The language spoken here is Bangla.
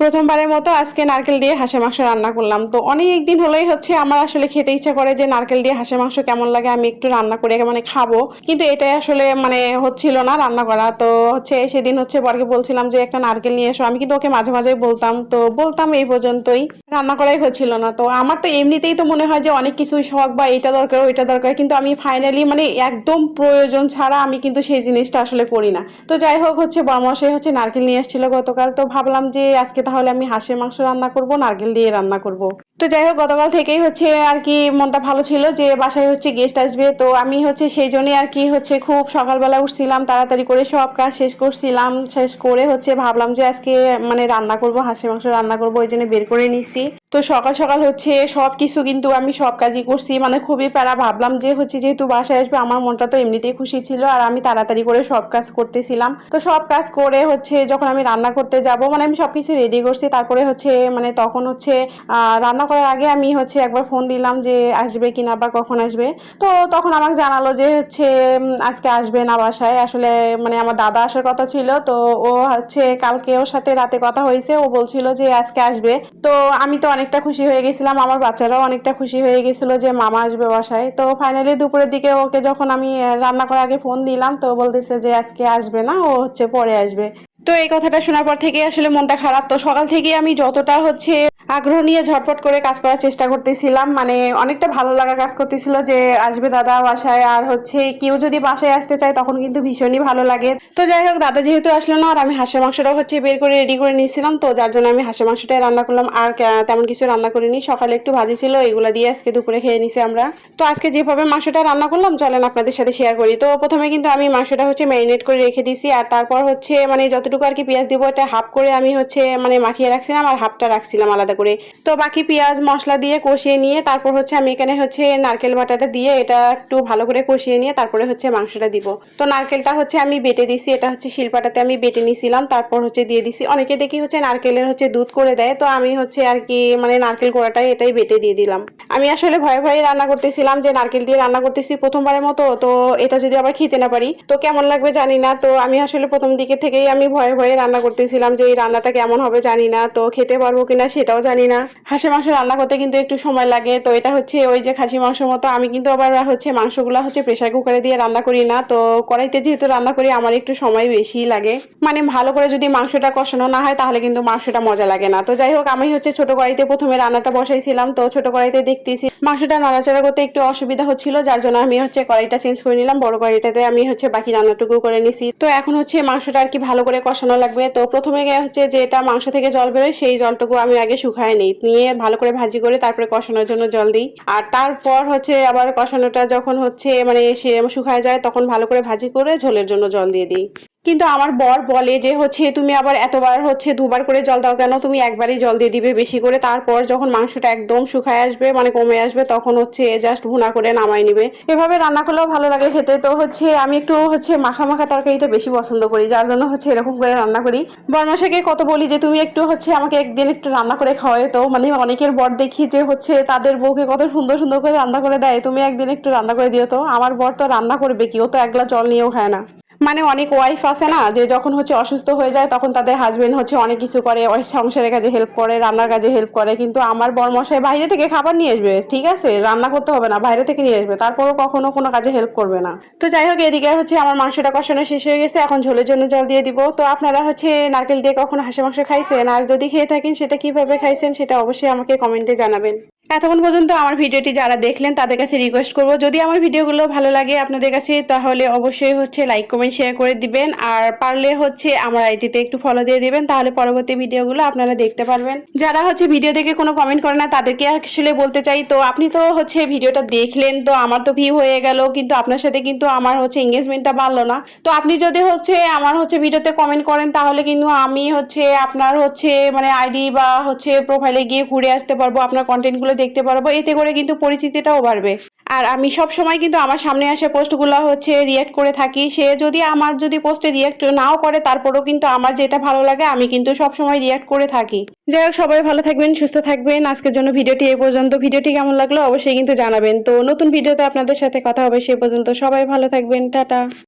প্রথমবারের মতো আজকে নারকেল দিয়ে হাঁসের মাংস রান্না করলাম। তো অনেক দিন হলেই হচ্ছে আমার আসলে খেতে ইচ্ছা করে যে নারকেল দিয়ে হাঁসের মাংস কেমন লাগে, আমি একটু রান্না করে মানে খাব। কিন্তু এটাই আসলে মানে হচ্ছিল না রান্না করা। তো হচ্ছে সেদিন হচ্ছে বরকে বলছিলাম যে, একটা নারকেল নিয়ে এসো। আমি কিন্তু ওকে মাঝে মাঝে বলতাম। তো বলতাম এই পর্যন্তই। রান্না করাই হচ্ছিল না। তো আমার তো এমনিতেই তো মনে হয় যে অনেক কিছুই শখ বা এটা দরকার, ওইটা দরকার। কিন্তু আমি ফাইনালি মানে একদম প্রয়োজন ছাড়া আমি কিন্তু সেই জিনিসটা আসলে করি না। তো যাই হোক হচ্ছে বরমশাই হচ্ছে নারকেল নিয়ে এসেছিল গতকাল। তো ভাবলাম যে আজকে তাহলে আমি হাঁসের মাংস রান্না করব, নারকেল দিয়ে রান্না করব। তো যাই হোক, গতকাল থেকেই হচ্ছে আর কি মনটা ভালো ছিল যে বাসায় হচ্ছে গেস্ট আসবে। তো আমি হচ্ছে সেই জন্যই আর কি হচ্ছে খুব সকালবেলা উঠছিলাম, তাড়াতাড়ি করে সব কাজ শেষ করছিলাম, শেষ করে হচ্ছে ভাবলাম যে আজকে মানে রান্না করব, হাঁসের মাংস রান্না করব, ওই জন্য বের করে নিছি। তো সকাল সকাল হচ্ছে সব কিছু কিন্তু আমি সব কাজই করছি মানে খুবই প্যারা ভাবলাম যে হচ্ছে যেহেতু বাসায় আসবে, আমার মনটা তো এমনিতেই খুশি ছিল আর আমি তাড়াতাড়ি করে সব কাজ করতেছিলাম। তো সব কাজ করে হচ্ছে যখন আমি রান্না করতে যাব মানে আমি সবকিছু রেডি করছি। তারপরে হচ্ছে মানে তখন হচ্ছে রান্না করার আগে আমি হচ্ছে একবার ফোন দিলাম যে, আসবে কিনা বা কখন আসবে? তো তখন আমাকে জানালো যে, হচ্ছে আজকে আসবে না বাসায়। আসলে মানে আমার দাদা আসার কথা ছিল, তো ও হচ্ছে কালকে ওর সাথে রাতে কথা হয়েছে। ও বলছিল যে, আজকে আসবে। তো আমি তো অনেকটা খুশি হয়ে গেছিলাম। আমার বাচ্চারাও অনেকটা খুশি হয়ে গেছিল যে, মামা আসবে বাসায়। তো ফাইনালি দুপুরের দিকে ওকে যখন আমি রান্না করার আগে ফোন দিলাম, তো বলতেছে যে, আজকে আসবে না, ও হচ্ছে পরে আসবে। তো এই কথাটা শোনার পর থেকে আসলে মনটা খারাপ। তো সকাল থেকে আমি যতটা হচ্ছে আগ্রহ নিয়ে ঝটপট করে কাজ করার চেষ্টা করতেছিলাম মানে অনেকটা ভালো লাগা কাজ করতেছিল যে আসবে দাদা বাসায় আর হচ্ছে কেউ যদি বাসায় আসতে চায় তখন কিন্তু ভীষণই ভালো লাগে। তো যাই হোক, দাদা যেহেতু আসলো না আর আমি হাঁসের মাংসটাও হচ্ছে বের করে রেডি করে নিয়েছিলাম, তো যার জন্য আমি হাঁসের মাংসটাই রান্না করলাম। আর তেমন কিছু রান্না করিনি। সকালে একটু ভাজি ছিল, এগুলো দিয়ে আজকে দুপুরে খেয়ে নিছি আমরা। তো আজকে যেভাবে মাংসটা রান্না করলাম, চলেন আপনাদের সাথে শেয়ার করি। তো প্রথমে কিন্তু আমি মাংসটা হচ্ছে ম্যারিনেট করে রেখে দিছি আর তারপর হচ্ছে মানে যতটুকু আর কি পেঁয়াজ দিব, এটা হাফ করে আমি হচ্ছে মানে মাখিয়ে রাখছিলাম আর হাফটা রাখছিলাম আলাদা করে। তো বাকি পেঁয়াজ মশলা দিয়ে কষিয়ে নিয়ে তারপর হচ্ছে আমি এখানে হচ্ছে নারকেল বাটাটা দিয়ে এটা একটু ভালো করে কষিয়ে নিয়ে তারপরে হচ্ছে মাংসটা দিব। তো নারকেলটা হচ্ছে আমি বেটে দিছি, এটা হচ্ছে শিলপাটাতে আমি বেটে নিছিলাম, তারপর হচ্ছে দিয়ে দিছি। অনেকে দেখি হচ্ছে নারকেলের হচ্ছে দুধ করে দেয়, তো আমি হচ্ছে আর কি মানে নারকেল গোড়াটাই এটাই বেটে দিয়ে দিলাম। আমি আসলে ভয়ে ভয়ে রান্না করতেছিলাম যে নারকেল দিয়ে রান্না করতেছি প্রথমবারের মতো, তো এটা যদি আবার খেতে না পারি, তো কেমন লাগবে জানি না। তো আমি আসলে প্রথম দিকে থেকেই আমি ভয়ে ভয়ে রান্না করতেছিলাম যে এই রান্নাটা কেমন হবে জানি না, তো খেতে পারব কিনা সেটাও জানি না। হাঁসের মাংস রান্না করতে কিন্তু একটু সময় লাগে, তো এটা হচ্ছে ওই যে খাসি মাংস মতো। আমি কিন্তু আবার হচ্ছে মাংসগুলো হচ্ছে প্রেসার কুকারে দিয়ে রান্না করি না, তো কড়াইতে যেহেতু রান্না করি আমার একটু সময় বেশি লাগে। মানে ভালো করে যদি মাংসটা কষানো না হয় তাহলে কিন্তু মাংসটা মজা লাগে না। তো যাই হোক, আমি হচ্ছে ছোট কড়াইতে প্রথমে রান্নাটা বসাইছিলাম, তো ছোট কড়াইতে দেখতেছি মাংসটা নাড়াচাড়া করতে একটু অসুবিধা হচ্ছিল, যার জন্য আমি হচ্ছে কড়াইটা চেঞ্জ করে নিলাম। বড় কড়াইটাতে আমি হচ্ছে বাকি রান্নাটুকু করে নিছি। তো এখন হচ্ছে মাংসটা আর কি ভালো করে কষানো লাগবে। তো প্রথমে হচ্ছে যেটা মাংস থেকে জল বেরোয়, সেই জলটুকু আমি আগে শুকায় নিই। নিয়ে ভালো করে ভাজি করে তারপরে কষানোর জন্য জল দিই। আর তারপর হচ্ছে আবার কষানোটা যখন হচ্ছে মানে সে শুকায় যায়, তখন ভালো করে ভাজি করে ঝোলের জন্য জল দিয়ে দিই। কিন্তু আমার বর বলে যে হচ্ছে, তুমি আবার এতবার হচ্ছে দুবার করে জল দাও কেন? তুমি একবারই জল দিয়ে দিবে বেশি করে। তারপর যখন মাংসটা একদম শুকায় আসবে মানে কমে আসবে, তখন হচ্ছে জাস্ট ভুনা করে নামাই নিবে। এভাবে রান্না করলেও ভালো লাগে খেতে। তো হচ্ছে আমি একটু হচ্ছে মাখা মাখা তরকারিটা বেশি পছন্দ করি, যার জন্য হচ্ছে এরকম করে রান্না করি। বর্মাশাকে কত বলি যে, তুমি একটু হচ্ছে আমাকে একদিন একটু রান্না করে খাওয়াই তো। মানে অনেকের বর দেখি যে হচ্ছে তাদের বউকে কত সুন্দর সুন্দর করে রান্না করে দেয়, তুমি একদিন একটু রান্না করে দিও তো। আমার বর তো রান্না করবে কি? ও তো এক গ্লাস জল নিয়েও খায় না। মানে অনেক ওয়াইফ আছে না, যে যখন হচ্ছে অসুস্থ হয়ে যায় তখন তাদের হাজবেন্ড হচ্ছে অনেক কিছু করে, ওই সংসারের কাজে হেল্প করে, রান্নার কাজে হেল্প করে, কিন্তু আমার বরমশাই বাইরে থেকে খাবার নিয়ে আসবে, ঠিক আছে? রান্না করতে হবে না, বাইরে থেকে নিয়ে আসবে, তারপরও কখনো কোনো কাজে হেল্প করবে না। তো যাই হোক, এদিকে হচ্ছে আমার মাংসটা কষানো শেষ হয়ে গেছে, এখন ঝোলের জন্য জল দিয়ে দিব। তো আপনারা হচ্ছে নারকেল দিয়ে কখনো হাঁসে মাংস খাইছেন? আর যদি খেয়ে থাকেন সেটা কীভাবে খাইছেন সেটা অবশ্যই আমাকে কমেন্টে জানাবেন। এতক্ষণ পর্যন্ত আমার ভিডিওটি যারা দেখলেন তাদের কাছে রিকোয়েস্ট করব। যদি আমার ভিডিওগুলো ভালো লাগে আপনাদের কাছে, তাহলে অবশ্যই হচ্ছে লাইক কমেন্ট শেয়ার করে দিবেন। আর পারলে হচ্ছে আমার আইডিতে একটু ফলো দিয়ে দিবেন, তাহলে পরবর্তী ভিডিওগুলো আপনারা দেখতে পারবেন। যারা হচ্ছে ভিডিও দেখে কোনো কমেন্ট করে না, তাদেরকে আসলে বলতে চাই, তো আপনি তো হচ্ছে ভিডিওটা দেখলেন, তো আমার তো ভিউ হয়ে গেল, কিন্তু আপনার সাথে কিন্তু আমার হচ্ছে এঙ্গেজমেন্টটা বাড়লো না। তো আপনি যদি হচ্ছে আমার হচ্ছে ভিডিওতে কমেন্ট করেন, তাহলে কিন্তু আমি হচ্ছে আপনার হচ্ছে মানে আইডি বা হচ্ছে প্রোফাইলে গিয়ে ঘুরে আসতে পারব, আপনার কন্টেন্টগুলো দেখতে পারব, এতে করে কিন্তু পরিচিতিটাও বাড়বে। আর আমি সব সময় কিন্তু আমার সামনে আসে পোস্টগুলো হচ্ছে রিয়েক্ট করে থাকি। সে যদি আমার যদি পোস্টে রিয়েক্ট নাও করে, তারপরেও কিন্তু আমার যেটা ভালো লাগে, আমি কিন্তু সব সময় রিয়েক্ট করে থাকি। যাই হোক, সবাই ভালো থাকবেন, সুস্থ থাকবেন। আজকের জন্য ভিডিওটি এই পর্যন্ত। ভিডিওটি কেমন লাগল অবশ্যই কিন্তু জানাবেন। তো নতুন ভিডিওতে আপনাদের সাথে কথা হবে সে পর্যন্ত। সবাই ভালো থাকবেন, টাটা।